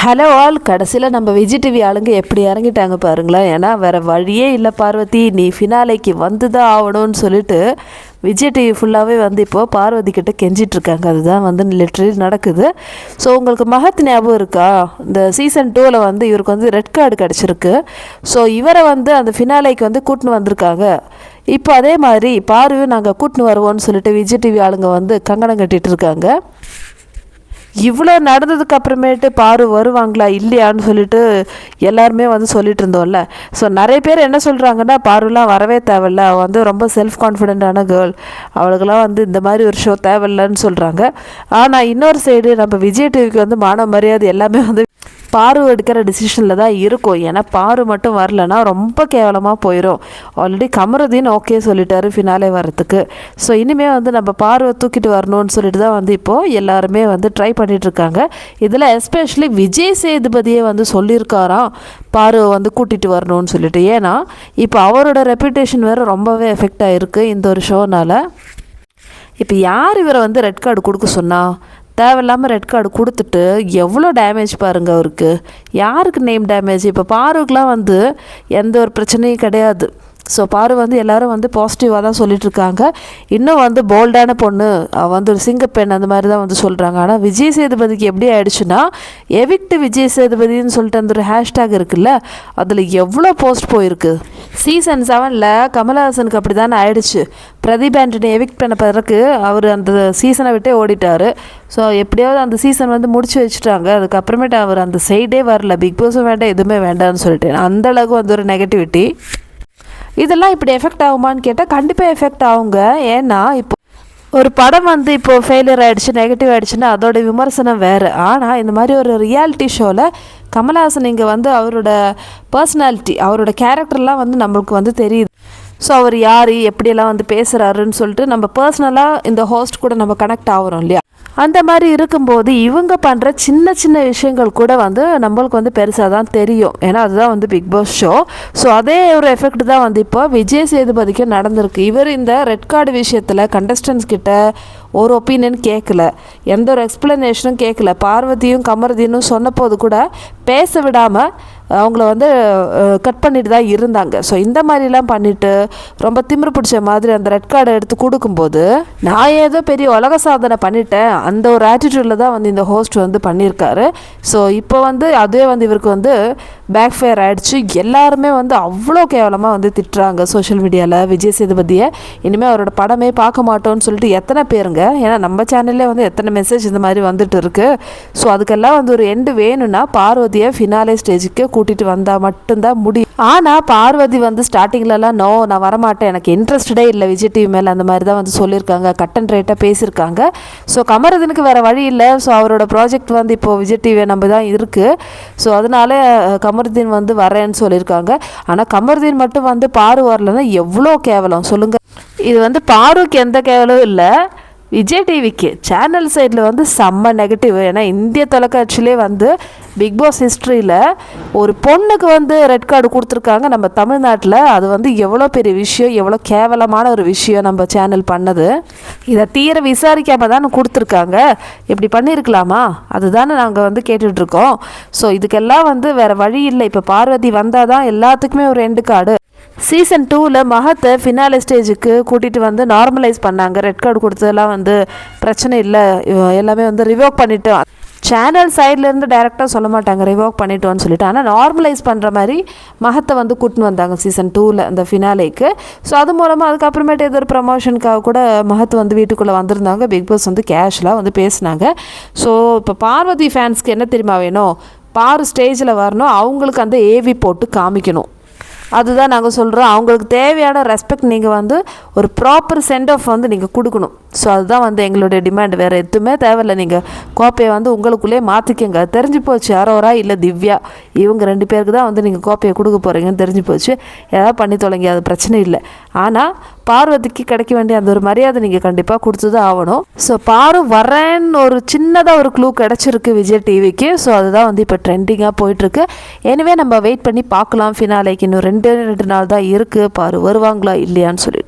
Hello all கடைசியில் நம்ம Vijay TV ஆளுங்க எப்படி இறங்கிட்டாங்க பாருங்களேன். ஏன்னா வேறு வழியே இல்லை பார்வதி. நீ ஃபினாலைக்கு வந்து தான் ஆகணும்னு சொல்லிட்டு விஜய் டிவி ஃபுல்லாகவே வந்து இப்போது பார்வதி கிட்ட கெஞ்சிட்ருக்காங்க அதுதான் வந்து லிட்ரலி நடக்குது. ஸோ உங்களுக்கு மகத் ஞாபகம் இருக்கா? இந்த சீசன் டூவில் வந்து இவருக்கு வந்து ரெட் கார்டு கிடச்சிருக்கு. ஸோ இவரை வந்து அந்த ஃபினாலைக்கு வந்து கூட்டின்னு வந்திருக்காங்க. இப்போ அதே மாதிரி பார்வையும் நாங்கள் கூட்டின்னு வருவோம்னு சொல்லிட்டு விஜய் டிவி ஆளுங்க வந்து கங்கணம் கட்டிகிட்டு இருக்காங்க. இவ்வளோ நடந்ததுக்கு அப்புறமேட்டு பாரு வருவாங்களா இல்லையான்னு சொல்லிட்டு எல்லாருமே வந்து சொல்லிட்டு இருந்தோம்ல. ஸோ நிறைய பேர் என்ன சொல்கிறாங்கன்னா பாருலாம் வரவே தேவையில்ல. அவள் வந்து ரொம்ப செல்ஃப் கான்ஃபிடென்ட்டான கேர்ள் அவளுக்கெல்லாம் வந்து இந்த மாதிரி ஒரு ஷோ தேவையில்லன்னு சொல்கிறாங்க ஆனால் இன்னொரு சைடு நம்ம விஜய் டிவிக்கு வந்து மான மரியாதை எல்லாமே வந்து பாரு எடுக்கிற டிசிஷனில் தான் இருக்கும். ஏன்னா பாரு மட்டும் வரலன்னா ரொம்ப கேவலமாக போயிடும் ஆல்ரெடி கமருதீன் ஓகே சொல்லிட்டாரு ஃபினாலே வரத்துக்கு ஸோ இனிமேல் வந்து நம்ம பார்வை தூக்கிட்டு வரணும்னு சொல்லிட்டு தான் வந்து இப்போது எல்லாருமே வந்து ட்ரை பண்ணிகிட்ருக்காங்க இதில் எஸ்பெஷலி விஜய் சேதுபதியே வந்து சொல்லியிருக்காராம். பாருவை வந்து கூட்டிகிட்டு வரணும்னு சொல்லிட்டு. ஏன்னா இப்போ அவரோட ரெப்புடேஷன் வேறு ரொம்பவே எஃபெக்ட் ஆகிருக்கு இந்த ஒரு ஷோனால் இப்போ யார் இவரை வந்து ரெட் கார்டு கொடுக்க சொன்னால் தேவையில்லாமல் ரெட் கார்டு கொடுத்துட்டு எவ்வளோ டேமேஜ் பாருங்கள் அவருக்கு. யாருக்கு நேம் டேமேஜ் இப்போ பாருக்கெலாம் வந்து எந்த ஒரு பிரச்சனையும் கிடையாது. ஸோ பாரு வந்து எல்லாரும் வந்து பாசிட்டிவாக தான் சொல்லிகிட்ருக்காங்க இன்னும் வந்து போல்டான பொண்ணு வந்து ஒரு சிங்கப்பெண் அந்த மாதிரி தான் வந்து சொல்கிறாங்க ஆனால் விஜய் சேதுபதிக்கு எப்படி ஆயிடுச்சுன்னா எவிக்ட் விஜய் சேதுபதின்னு சொல்லிட்டு அந்த ஒரு ஹேஷ்டேக் இருக்குல்ல அதில் எவ்வளோ போஸ்ட் போயிருக்கு? சீசன் செவனில் கமலஹாசனுக்கு அப்படி தானே ஆயிடுச்சு. பிரதீப் ஆண்டனி எவிக்ட் பண்ண பிறகு அவர் அந்த சீசனை விட்டே ஓடிட்டார். ஸோ எப்படியாவது அந்த சீசன் வந்து முடிச்சு வச்சுட்டாங்க. அதுக்கப்புறமேட்டு அவர் அந்த சைடே வரல. பிக் பாஸும் வேண்டாம் எதுவுமே வேண்டாம்னு சொல்லிட்டு. அந்தளவுக்கு வந்து ஒரு நெகட்டிவிட்டி இதெல்லாம் இப்படி எஃபெக்ட் ஆகுமான்னு கேட்டால் கண்டிப்பாக எஃபெக்ட் ஆகுங்க. ஏன்னா இப்போ ஒரு படம் வந்து இப்போ ஃபெயிலியர் ஆகிடுச்சு நெகட்டிவ் ஆகிடுச்சுன்னா அதோட விமர்சனம் வேறு. ஆனால் இந்த மாதிரி ஒரு ரியாலிட்டி ஷோவில் கமல்ஹாசன் இங்கே வந்து அவரோட பர்சனாலிட்டி அவரோட கேரக்டர்லாம் வந்து நம்மளுக்கு வந்து தெரியுது. ஸோ அவர் யார் எப்படியெல்லாம் வந்து பேசுகிறாருன்னு சொல்லிட்டு நம்ம பர்சனலாக இந்த ஹோஸ்ட் கூட நம்ம கனெக்ட் ஆகிறோம் இல்லையா? அந்த மாதிரி இருக்கும்போது இவங்க பண்ணுற சின்ன சின்ன விஷயங்கள் கூட வந்து நம்மளுக்கு வந்து பெருசாக தான் தெரியும். ஏன்னா அதுதான் வந்து பிக் பாஸ் ஷோ ஸோ அதே ஒரு எஃபெக்ட் தான் வந்து இப்போ விஜய் சேதுபதிக்கு நடந்திருக்கு. இவர் இந்த ரெட் கார்டு விஷயத்தில் கண்டஸ்டன்ஸ் கிட்ட ஒரு ஒப்பீனியன் கேட்கல எந்த ஒரு எக்ஸ்பிளனேஷனும் கேட்கல பார்வதியும் கமருதீனும் சொன்னபோது கூட பேச விடாமல் அவங்கள வந்து கட் பண்ணிட்டு தான் இருந்தாங்க. ஸோ இந்த மாதிரிலாம் பண்ணிட்டு ரொம்ப திமிரு பிடிச்ச மாதிரி அந்த ரெட் கார்டை எடுத்து கொடுக்கும்போது நான் ஏதோ பெரிய உலக சாதனை பண்ணிட்டேன். அந்த ஒரு ஆட்டிடியூடில் தான் வந்து இந்த ஹோஸ்ட் வந்து பண்ணியிருக்காரு. ஸோ இப்போ வந்து அதுவே வந்து இவருக்கு வந்து பேக் ஃபயர் ஆகிடுச்சு எல்லாருமே வந்து அவ்வளோ கேவலமாக வந்து திட்டுறாங்க சோஷியல் மீடியாவில் விஜய் சேதுபதியை இனிமேல் அவரோட படமே பார்க்க மாட்டோம்னு சொல்லிட்டு எத்தனை பேருங்க? ஏன்னா நம்ம சேனல்லே வந்து எத்தனை மெசேஜ் இந்த மாதிரி வந்துட்டு இருக்குது ஸோ அதுக்கெல்லாம் வந்து ஒரு எண்டு வேணும்னா பார்வதியை ஃபினாலே ஸ்டேஜுக்கு கூட்டிகிட்டு வந்தால் மட்டும்தான் முடியும் ஆனால் பார்வதி வந்து ஸ்டார்டிங்லலாம் நோ நான் வரமாட்டேன். எனக்கு இன்ட்ரெஸ்டடே இல்லை. விஜய் டிவி மேலே அந்த மாதிரி தான் வந்து சொல்லியிருக்காங்க கட் அண்ட் ரேட்டாக பேசியிருக்காங்க ஸோ கமரதனுக்கு வேறு வழி இல்லை. ஸோ அவரோட ப்ராஜெக்ட் வந்து இப்போது விஜய் டிவி நம்ம தான் இருக்குது ஸோ அதனால கமருதீன் வந்து வரேன்னு சொல்லியிருக்காங்க ஆனால் கமருதீன் மட்டும் வந்து பாரு வரலன்னா எவ்வளோ கேவலம்? சொல்லுங்கள் இது வந்து பாருக்கு எந்த கேவலும் இல்லை. விஜய் டிவிக்கு சேனல் சைடில் வந்து செம்ம நெகட்டிவ் ஏன்னா இந்திய தொலைக்காட்சியிலே வந்து பிக் பாஸ் ஹிஸ்ட்ரியில் ஒரு பொண்ணுக்கு வந்து ரெட் கார்டு கொடுத்துருக்காங்க நம்ம தமிழ்நாட்டில். அது வந்து எவ்வளோ பெரிய விஷயம் எவ்வளோ கேவலமான ஒரு விஷயம் நம்ம சேனல் பண்ணது. இதை தீர விசாரிக்காம தானே கொடுத்துருக்காங்க. இப்படி பண்ணியிருக்கலாமா? அதுதானே நாங்கள் வந்து கேட்டுட்ருக்கோம். ஸோ இதுக்கெல்லாம் வந்து வேறு வழி இல்லை. இப்போ பார்வதி வந்தால் தான் எல்லாத்துக்குமே ஒரு எண்டு கார்டு சீசன் டூவில் மகத்தை ஃபினாலே ஸ்டேஜுக்கு கூட்டிகிட்டு வந்து நார்மலைஸ் பண்ணாங்க. ரெட் கார்டு கொடுத்ததெல்லாம் வந்து பிரச்சனை இல்லை. எல்லாமே வந்து ரிவோக் பண்ணிவிட்டு சேனல் சைட்லேருந்து டைரெக்டாக சொல்ல மாட்டாங்க. ரிவோக் பண்ணிட்டோன்னு சொல்லிட்டு. ஆனால் நார்மலைஸ் பண்ணுற மாதிரி மகத்தை வந்து கூட்டின்னு வந்தாங்க சீசன் டூவில் அந்த ஃபினாலேக்கு ஸோ அது மூலமாக அதுக்கப்புறமேட்டு ஏதோ ஒரு ப்ரமோஷனுக்காக கூட மகத் வந்து வீட்டுக்குள்ளே வந்திருந்தாங்க. பிக் பாஸ் வந்து கேஷுவலாக வந்து பேசினாங்க. ஸோ இப்போ பார்வதி ஃபேன்ஸ்க்கு என்ன தெரியுமா வேணும்? பாரு ஸ்டேஜில் வரணும். அவங்களுக்கு அந்த ஏவி போட்டு காமிக்கணும். அதுதான் நாங்கள் சொல்கிறோம் அவங்களுக்கு தேவையான ரெஸ்பெக்ட் நீங்கள் வந்து ஒரு ப்ராப்பர் சென்ட் ஆஃப் வந்து நீங்கள் கொடுக்கணும். ஸோ அதுதான் வந்து எங்களுடைய டிமாண்ட் வேறு எதுவுமே தேவையில்லை. நீங்கள் கோப்பையை வந்து உங்களுக்குள்ளே மாற்றிக்கங்க தெரிஞ்சு போச்சு. அரோரா இல்லை திவ்யா. இவங்க ரெண்டு பேருக்கு தான் வந்து நீங்கள் கோப்பையை கொடுக்க போகிறீங்கன்னு தெரிஞ்சு போச்சு. ஏதாவது பண்ணி தொலைங்க அது பிரச்சனை இல்லை. ஆனால் பார்வதிக்கு கிடைக்க வேண்டிய அந்த ஒரு மரியாதை நீங்கள் கண்டிப்பாக கொடுத்து தான் ஆகணும். ஸோ பாரு வரேன்னு ஒரு சின்னதாக ஒரு க்ளூ கிடச்சிருக்கு விஜய் டிவிக்கு ஸோ அதுதான் வந்து இப்போ ட்ரெண்டிங்காக போயிட்டுருக்கு. எனவே நம்ம வெயிட் பண்ணி பார்க்கலாம். ஃபினாலைக்கு இன்னும் ரெண்டே ரெண்டு நாள் தான் இருக்குது பாரு வருவாங்களா இல்லையான்னு சொல்லிட்டு.